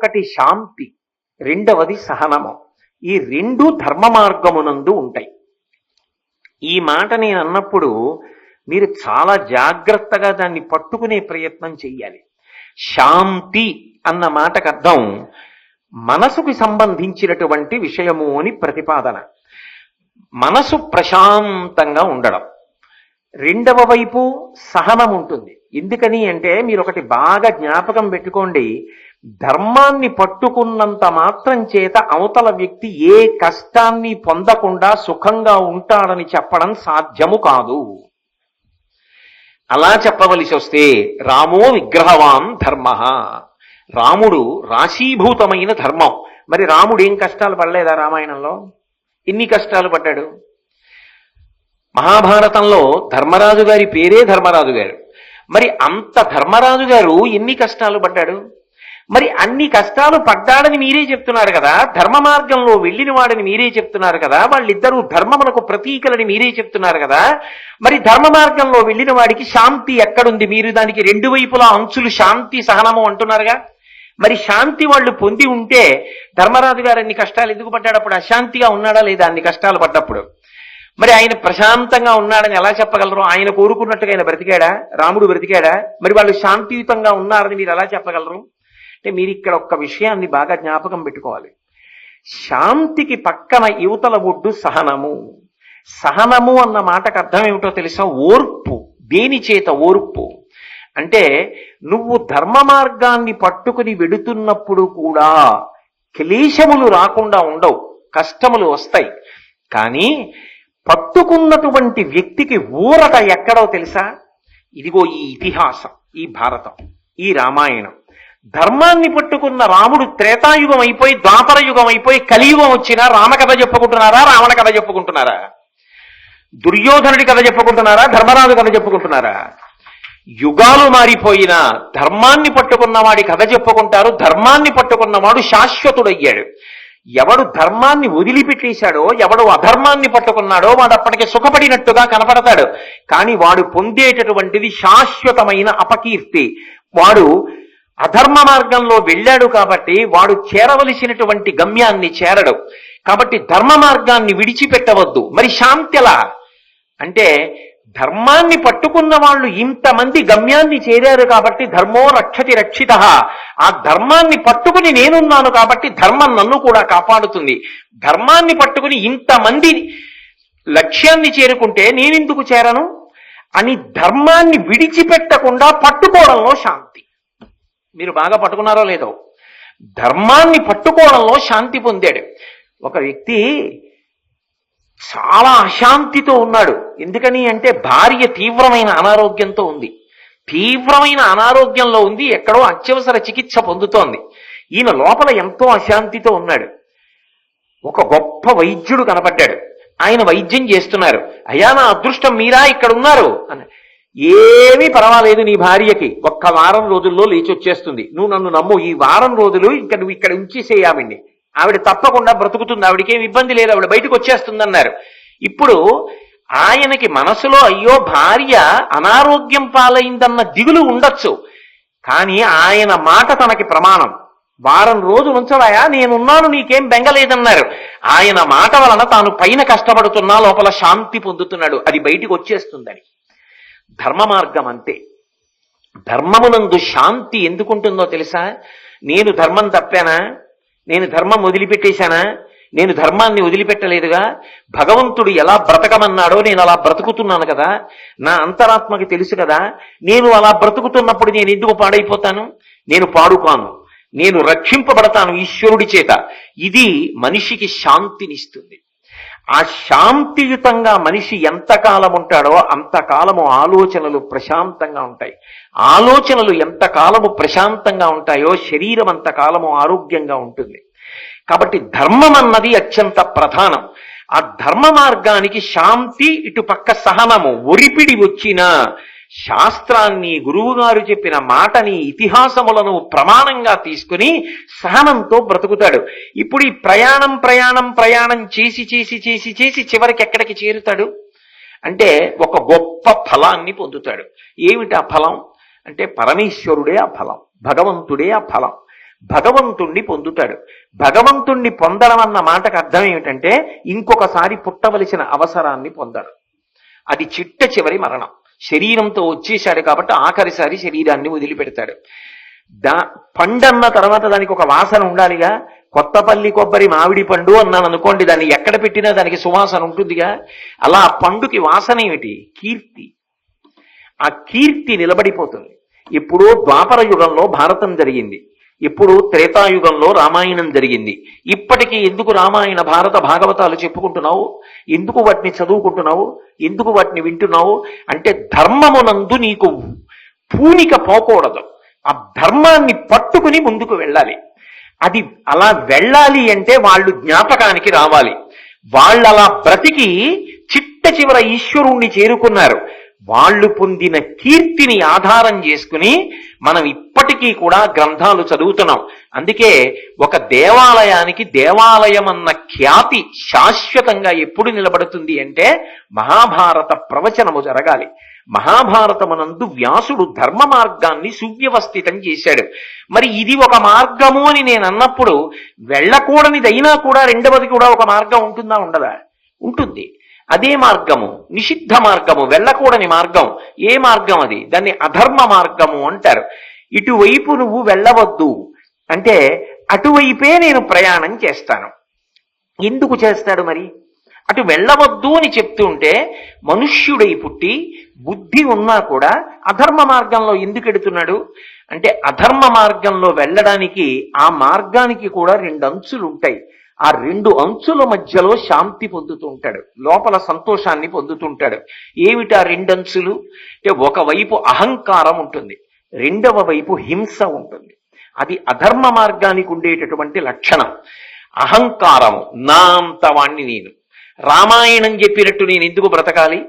ఒకటి శాంతి రెండవది సహనము. ఈ రెండు ధర్మ మార్గమునందు ఉంటాయి. ఈ మాట నేను అన్నప్పుడు మీరు చాలా జాగ్రత్తగా దాన్ని పట్టుకునే ప్రయత్నం చెయ్యాలి. శాంతి అన్న మాటకు అర్థం మనసుకు సంబంధించినటువంటి విషయము అని ప్రతిపాదన. మనసు ప్రశాంతంగా ఉండడం. రెండవ వైపు సహనం ఉంటుంది ఎందుకని అంటే మీరు ఒకటి బాగా జ్ఞాపకం పెట్టుకోండి. ధర్మాన్ని పట్టుకున్నంత మాత్రం చేత అవతల వ్యక్తి ఏ కష్టాన్ని పొందకుండా సుఖంగా ఉంటాడని చెప్పడం సాధ్యము కాదు. అలా చెప్పవలసి వస్తే రామో విగ్రహవాన్ ధర్మ. రాముడు రాశీభూతమైన ధర్మం. మరి రాముడు ఏం కష్టాలు పడలేదా రామాయణంలో? ఎన్ని కష్టాలు పడ్డాడు? మహాభారతంలో ధర్మరాజు గారి పేరే ధర్మరాజు గారు మరి అంత ధర్మరాజు గారు ఎన్ని కష్టాలు పడ్డాడు? మరి అన్ని కష్టాలు పడ్డాడని మీరే చెప్తున్నారు కదా? ధర్మ మార్గంలో వెళ్ళిన వాడని మీరే చెప్తున్నారు కదా? వాళ్ళిద్దరూ ధర్మమునకు ప్రతీకలని మీరే చెప్తున్నారు కదా? మరి ధర్మ మార్గంలో వెళ్ళిన వాడికి శాంతి ఎక్కడుంది? మీరు దానికి రెండు వైపులా అంచులు శాంతి సహనము అంటున్నారుగా? మరి శాంతి వాళ్ళు పొంది ఉంటే ధర్మరాజు గారు అన్ని కష్టాలు ఎందుకు పడ్డాడు అప్పుడు? అశాంతిగా ఉన్నాడా లేదా అన్ని కష్టాలు పడ్డప్పుడు? మరి ఆయన ప్రశాంతంగా ఉన్నాడని ఎలా చెప్పగలరు? ఆయన కోరుకున్నట్టుగా ఆయన బ్రతికాడా? రాముడు బ్రతికాడా? మరి వాళ్ళు శాంతియుతంగా ఉన్నారని మీరు ఎలా చెప్పగలరు? అంటే మీరు ఇక్కడ ఒక్క విషయాన్ని బాగా జ్ఞాపకం పెట్టుకోవాలి. శాంతికి పక్కన యువతల ఒడ్డు సహనము. సహనము అన్న మాటకు అర్థం ఏమిటో తెలుసా? ఓర్పు. దేని చేత ఓర్పు? అంటే నువ్వు ధర్మ మార్గాన్ని పట్టుకుని వెడుతున్నప్పుడు కూడా క్లేశములు రాకుండా ఉండవు. కష్టములు వస్తాయి. కానీ పట్టుకున్నటువంటి వ్యక్తికి ఊరట ఎక్కడో తెలుసా? ఇదిగో ఈ ఇతిహాసం ఈ భారతం ఈ రామాయణం. ధర్మాన్ని పట్టుకున్న రాముడు త్రేతాయుగం అయిపోయి ద్వాపర యుగం అయిపోయి కలియుగం వచ్చినా రామకథ చెప్పుకుంటున్నారా రావణ కథ చెప్పుకుంటున్నారా? దుర్యోధనుడి కథ చెప్పుకుంటున్నారా ధర్మరాజు కథ చెప్పుకుంటున్నారా? యుగాలు మారిపోయినా ధర్మాన్ని పట్టుకున్నవాడి కథ చెప్పుకుంటారు ధర్మాన్ని పట్టుకున్నవాడు శాశ్వతుడయ్యాడు. ఎవడు ధర్మాన్ని వదిలిపెట్టేశాడో ఎవడు అధర్మాన్ని పట్టుకున్నాడో వాడు అప్పటికి సుఖపడినట్టుగా కనపడతాడు. కానీ వాడు పొందేటటువంటిది శాశ్వతమైన అపకీర్తి. వాడు అధర్మ మార్గంలో వెళ్ళాడు కాబట్టి వాడు చేరవలసినటువంటి గమ్యాన్ని చేరడు. కాబట్టి ధర్మ మార్గాన్ని విడిచిపెట్టవద్దు. మరి శాంతిలా అంటే ధర్మాన్ని పట్టుకున్న వాళ్ళు ఇంతమంది గమ్యాన్ని చేరారు కాబట్టి ధర్మో రక్షతి రక్షిత. ఆ ధర్మాన్ని పట్టుకుని నేనున్నాను కాబట్టి ధర్మం నన్ను కూడా కాపాడుతుంది. ధర్మాన్ని పట్టుకుని ఇంతమంది లక్ష్యాన్ని చేరుకుంటే నేనెందుకు చేరను? అని ధర్మాన్ని విడిచిపెట్టకుండా పట్టుకోవడంలో శాంతి. మీరు బాగా పట్టుకున్నారో లేదో. ధర్మాన్ని పట్టుకోవడంలో శాంతి పొందాడు. ఒక వ్యక్తి చాలా అశాంతితో ఉన్నాడు. ఎందుకని అంటే భార్య తీవ్రమైన అనారోగ్యంతో ఉంది. తీవ్రమైన అనారోగ్యంలో ఉంది ఎక్కడో అత్యవసర చికిత్స పొందుతోంది. ఈయన లోపల ఎంతో అశాంతితో ఉన్నాడు. ఒక గొప్ప వైద్యుడు కనపడ్డాడు. ఆయన వైద్యం చేస్తున్నారు. అయ్యా నా అదృష్టం మీరా? ఇక్కడ ఉన్నారు అని ఏమీ పర్వాలేదు నీ భార్యకి. ఒక్క వారం రోజుల్లో లేచి వచ్చేస్తుంది నువ్వు నన్ను నమ్ము. ఈ వారం రోజులు ఇంకా నువ్వు ఇక్కడ ఉంచేసేయామండి ఆవిడ తప్పకుండా బ్రతుకుతుంది. ఆవిడకి ఏమి ఇబ్బంది లేదు. ఆవిడ బయటకు వచ్చేస్తుందన్నారు. ఇప్పుడు ఆయనకి మనసులో అయ్యో భార్య అనారోగ్యం పాలైందన్న దిగులు ఉండొచ్చు. కానీ ఆయన మాట తనకి ప్రమాణం. వారం రోజులు ఉంచడాయా నేనున్నాను నీకేం బెంగలేదన్నారు. ఆయన మాట వలన తాను పైన కష్టపడుతున్నా లోపల శాంతి పొందుతున్నాడు. అది బయటికి వచ్చేస్తుందని. ధర్మ మార్గం అంతే ధర్మమునందు శాంతి ఎందుకుంటుందో తెలుసా? నేను ధర్మం తప్పానా? నేను ధర్మం వదిలిపెట్టేశానా? నేను ధర్మాన్ని వదిలిపెట్టలేదుగా? భగవంతుడు ఎలా బ్రతకమన్నాడో నేను అలా బ్రతుకుతున్నాను కదా? నా అంతరాత్మకి తెలుసు కదా? నేను అలా బ్రతుకుతున్నప్పుడు నేను ఎందుకు పాడైపోతాను? నేను పాడుకాను. నేను రక్షింపబడతాను ఈశ్వరుడి చేత. ఇది మనిషికి శాంతినిస్తుంది. ఆ శాంతియుతంగా మనిషి ఎంతకాలం ఉంటాడో అంతకాలము ఆలోచనలు ప్రశాంతంగా ఉంటాయి. ఆలోచనలు ఎంతకాలము ప్రశాంతంగా ఉంటాయో శరీరం అంతకాలము ఆరోగ్యంగా ఉంటుంది. కాబట్టి ధర్మం అన్నది అత్యంత ప్రధానం. ఆ ధర్మ మార్గానికి శాంతి ఇటు పక్క సహనము. ఒరిపిడి వచ్చిన శాస్త్రాన్ని గురువుగారు చెప్పిన మాటని ఇతిహాసములను ప్రమాణంగా తీసుకుని సహనంతో బ్రతుకుతాడు. ఇప్పుడు ఈ ప్రయాణం ప్రయాణం ప్రయాణం చేసి చేసి చేసి చేసి చివరికి ఎక్కడికి చేరుతాడు? అంటే ఒక గొప్ప ఫలాన్ని పొందుతాడు. ఏమిటి ఆ ఫలం? అంటే పరమేశ్వరుడే ఆ ఫలం భగవంతుడే ఆ ఫలం. భగవంతుణ్ణి పొందుతాడు. భగవంతుణ్ణి పొందడం అన్న మాటకు అర్థం ఏమిటంటే ఇంకొకసారి పుట్టవలసిన అవసరాన్ని పొందడు అది చిట్ట చివరి మరణం. శరీరంతో వచ్చేశాడు కాబట్టి ఆఖరిసారి శరీరాన్ని వదిలిపెడతాడు. దా పండన్న తర్వాత దానికి ఒక వాసన ఉండాలిగా. కొత్తపల్లి కొబ్బరి మామిడి పండు అన్నాను అనుకోండి దాన్ని ఎక్కడ పెట్టినా దానికి సువాసన ఉంటుందిగా. అలా ఆ పండుకి వాసన ఏమిటి? కీర్తి. ఆ కీర్తి నిలబడిపోతుంది. ఎప్పుడో ద్వాపర యుగంలో భారతం జరిగింది. ఇప్పుడు త్రేతాయుగంలో రామాయణం జరిగింది. ఇప్పటికీ ఎందుకు రామాయణ భారత భాగవతాలు చెప్పుకుంటున్నావు? ఎందుకు వాటిని చదువుకుంటున్నావు? ఎందుకు వాటిని వింటున్నావు? అంటే ధర్మమునందు నీకు పూనిక పోకూడదు. ఆ ధర్మాన్ని పట్టుకుని ముందుకు వెళ్ళాలి. అది అలా వెళ్ళాలి అంటే వాళ్ళు జ్ఞాపకానికి రావాలి. వాళ్ళు అలా బ్రతికి చిట్ట చివర ఈశ్వరుణ్ణి చేరుకున్నారు. వాళ్ళు పొందిన కీర్తిని ఆధారం చేసుకుని మనం ఇప్పటికీ కూడా గ్రంథాలు చదువుతున్నాం. అందుకే ఒక దేవాలయానికి దేవాలయం అన్న ఖ్యాతి శాశ్వతంగా ఎప్పుడు నిలబడుతుంది అంటే మహాభారత ప్రవచనము జరగాలి. మహాభారతమునందు వ్యాసుడు ధర్మ మార్గాన్ని సువ్యవస్థితం చేశాడు. మరి ఇది ఒక మార్గము అని నేను అన్నప్పుడు వెళ్ళకూడనిదైనా కూడా రెండవది కూడా ఒక మార్గం ఉంటుందా ఉండదా? ఉంటుంది. అదే మార్గము నిషిద్ధ మార్గము వెళ్ళకూడని మార్గం. ఏ మార్గం అది? దాన్ని అధర్మ మార్గము అంటారు. ఇటువైపు నువ్వు వెళ్ళవద్దు. అంటే అటువైపే నేను ప్రయాణం చేస్తాను. ఎందుకు చేస్తాడు మరి? అటు వెళ్ళవద్దు అని చెప్తుంటే మనుష్యుడై పుట్టి బుద్ధి ఉన్నా కూడా అధర్మ మార్గంలో ఎందుకు ఎడుతున్నాడు? అంటే అధర్మ మార్గంలో వెళ్ళడానికి ఆ మార్గానికి కూడా రెండు అంచులు ఉంటాయి ఆ రెండు అంచుల మధ్యలో శాంతి పొందుతూ ఉంటాడు. లోపల సంతోషాన్ని పొందుతుంటాడు. ఏమిటి ఆ రెండు అంచులు అంటే ఒకవైపు అహంకారం ఉంటుంది. రెండవ వైపు హింస ఉంటుంది. అది అధర్మ మార్గానికి ఉండేటటువంటి లక్షణం. అహంకారము నా నేను. రామాయణం చెప్పినట్టు నేను ఎందుకు బ్రతకాలి?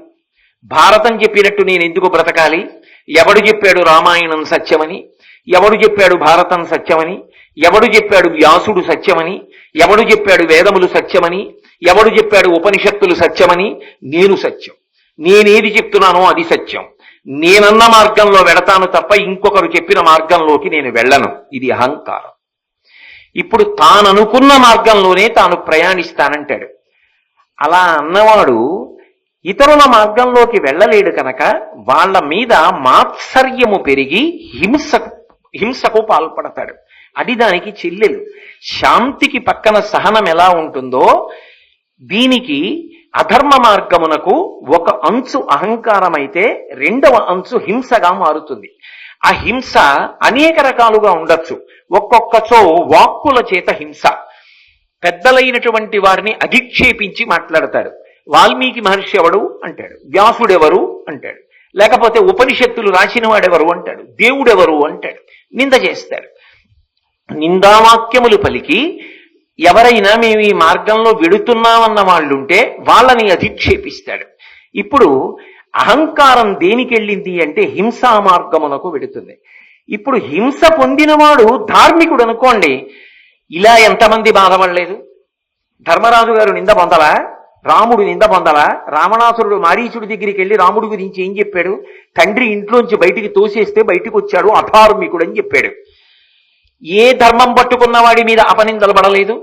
భారతం చెప్పినట్టు నేను ఎందుకు బ్రతకాలి? ఎవడు చెప్పాడు రామాయణం సత్యమని? ఎవడు చెప్పాడు భారతం సత్యమని? ఎవడు చెప్పాడు వ్యాసుడు సత్యమని? ఎవడు చెప్పాడు వేదములు సత్యమని? ఎవడు చెప్పాడు ఉపనిషత్తులు సత్యమని? నేను సత్యం. నేనేది చెప్తున్నానో అది సత్యం. నేనన్న మార్గంలో వెడతాను తప్ప ఇంకొకరు చెప్పిన మార్గంలోకి నేను వెళ్ళను. ఇది అహంకారం. ఇప్పుడు తాననుకున్న మార్గంలోనే తాను ప్రయాణిస్తానంటాడు. అలా అన్నవాడు ఇతరుల మార్గంలోకి వెళ్ళలేడు కనుక వాళ్ళ మీద మాత్సర్యము పెరిగి హింస హింసకు పాల్పడతాడు. అది దానికి చెల్లెలు. శాంతికి పక్కన సహనం ఎలా ఉంటుందో దీనికి అధర్మ మార్గమునకు ఒక అంచు అహంకారమైతే రెండవ అంచు హింసగా మారుతుంది. ఆ హింస అనేక రకాలుగా ఉండొచ్చు. ఒక్కొక్కచో వాక్కుల చేత హింస. పెద్దలైనటువంటి వారిని అధిక్షేపించి మాట్లాడతాడు. వాల్మీకి మహర్షి ఎవడు? అంటాడు. వ్యాసుడెవరు? అంటాడు. లేకపోతే ఉపనిషత్తులు రాసిన వాడెవరు అంటాడు. దేవుడెవరు? అంటాడు. నింద చేస్తాడు. నిందావాక్యములు పలికి ఎవరైనా మేము ఈ మార్గంలో వెడుతున్నామన్న వాళ్ళుంటే వాళ్ళని అధిక్షేపిస్తాడు ఇప్పుడు అహంకారం దేనికెళ్ళింది అంటే హింసా మార్గమునకు వెడుతుంది. ఇప్పుడు హింస పొందినవాడు ధార్మికుడు అనుకోండి ఇలా ఎంతమంది బాధపడలేదు? ధర్మరాజు గారు నింద పొందలా? రాముడు నింద పొందలా? రావణాసురుడు మారీచుడి దగ్గరికి వెళ్ళి రాముడి గురించి ఏం చెప్పాడు? తండ్రి ఇంట్లోంచి బయటికి తోసేస్తే బయటికి వచ్చాడు అధార్మికుడు అని చెప్పాడు. ఏ ధర్మం పట్టుకున్న వాడి మీద అపనిందలు పడలేదు?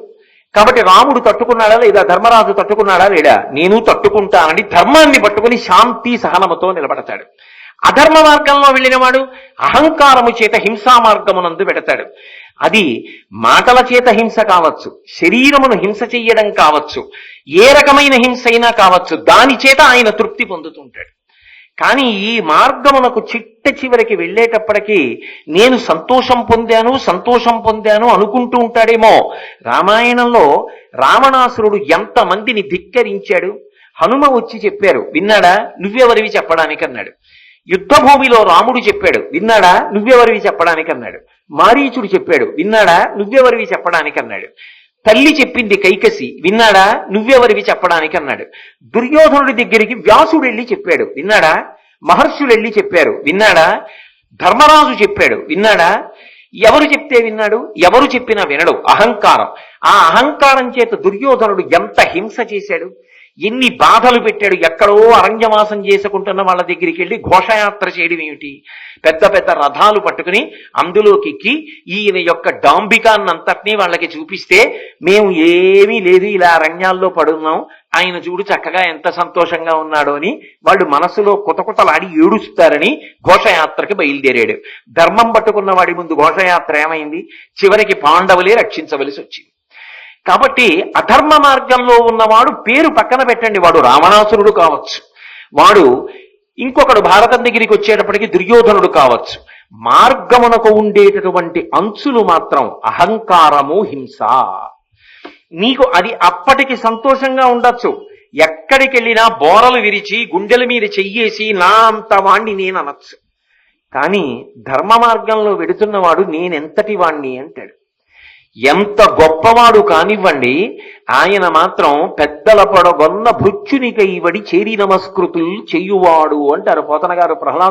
కాబట్టి రాముడు తట్టుకున్నాడా లేదా ధర్మరాజు తట్టుకున్నాడా లేడా? నేను తట్టుకుంటానని ధర్మాన్ని పట్టుకుని శాంతి సహనముతో నిలబడతాడు. అధర్మ మార్గంలో వెళ్ళినవాడు అహంకారము చేత హింసా మార్గమునందు పెడతాడు అది మాటల చేత హింస కావచ్చు శరీరమును హింస చెయ్యడం కావచ్చు ఏ రకమైన హింస అయినా కావచ్చు దాని చేత ఆయన తృప్తి పొందుతుంటాడు. కానీ ఈ మార్గమునకు చిట్ట చివరికి వెళ్ళేటప్పటికీ నేను సంతోషం పొందాను సంతోషం పొందాను అనుకుంటూ ఉంటాడేమో. రామాయణంలో రావణాసురుడు ఎంతమందిని ధిక్కరించాడు? హనుమ వచ్చి చెప్పారు విన్నాడా? నువ్వెవరివి చెప్పడానికి అన్నాడు యుద్ధ భూమిలో రాముడు చెప్పాడు విన్నాడా? నువ్వెవరివి చెప్పడానికి అన్నాడు మారీచుడు చెప్పాడు విన్నాడా? నువ్వెవరివి చెప్పడానికి అన్నాడు తల్లి చెప్పింది కైకసి విన్నాడా? నువ్వెవరివి చెప్పడానికి అన్నాడు. దుర్యోధనుడి దగ్గరికి వ్యాసుడు వెళ్ళి చెప్పాడు. విన్నాడా? మహర్షులు వెళ్ళి చెప్పారు. విన్నాడా? ధర్మరాజు చెప్పాడు. విన్నాడా? ఎవరు చెప్తే విన్నాడు? ఎవరు చెప్పినా వినడు. అహంకారం. ఆ అహంకారం చేత దుర్యోధనుడు ఎంత హింస చేశాడు? ఎన్ని బాధలు పెట్టాడు ఎక్కడో అరణ్యవాసం చేసుకుంటున్న వాళ్ళ దగ్గరికి వెళ్ళి ఘోషయాత్ర చేయడం ఏమిటి? పెద్ద పెద్ద రథాలు పట్టుకుని అందులోకి ఎక్కి ఈయన యొక్క డాంబికాన్నంతటినీ వాళ్ళకి చూపిస్తే మేము ఏమీ లేదు ఇలా అరణ్యాల్లో పడున్నాం. ఆయన చూడు చక్కగా ఎంత సంతోషంగా ఉన్నాడో అని వాళ్ళు మనసులో కుతకుతలాడి ఏడుస్తారని ఘోషయాత్రకి బయలుదేరాడు. ధర్మం పట్టుకున్న వాడి ముందు ఘోషయాత్ర ఏమైంది? చివరికి పాండవులే రక్షించవలసి వచ్చింది. కాబట్టి అధర్మ మార్గంలో ఉన్నవాడు పేరు పక్కన పెట్టండి. వాడు రావణాసురుడు కావచ్చు. వాడు ఇంకొకడు భారతం దగ్గరికి వచ్చేటప్పటికి దుర్యోధనుడు కావచ్చు. మార్గమునకు ఉండేటటువంటి అంచులు మాత్రం అహంకారము హింస. నీకు అది అప్పటికి సంతోషంగా ఉండొచ్చు. ఎక్కడికి వెళ్ళినా బోరలు విరిచి గుండెల మీద చెయ్యేసి నా అంత వాణ్ణి నేను అనొచ్చు. కానీ ధర్మ మార్గంలో వెడుతున్నవాడు నేనెంతటి వాణ్ణి అంటాడు. ఎంత గొప్పవాడు కానివ్వండి ఆయన మాత్రం పెద్దల పొడగొన్న భృత్యునికై చేరి నమస్కృతులు చేయువాడు అంటారు పోతన గారు ప్రహ్లాద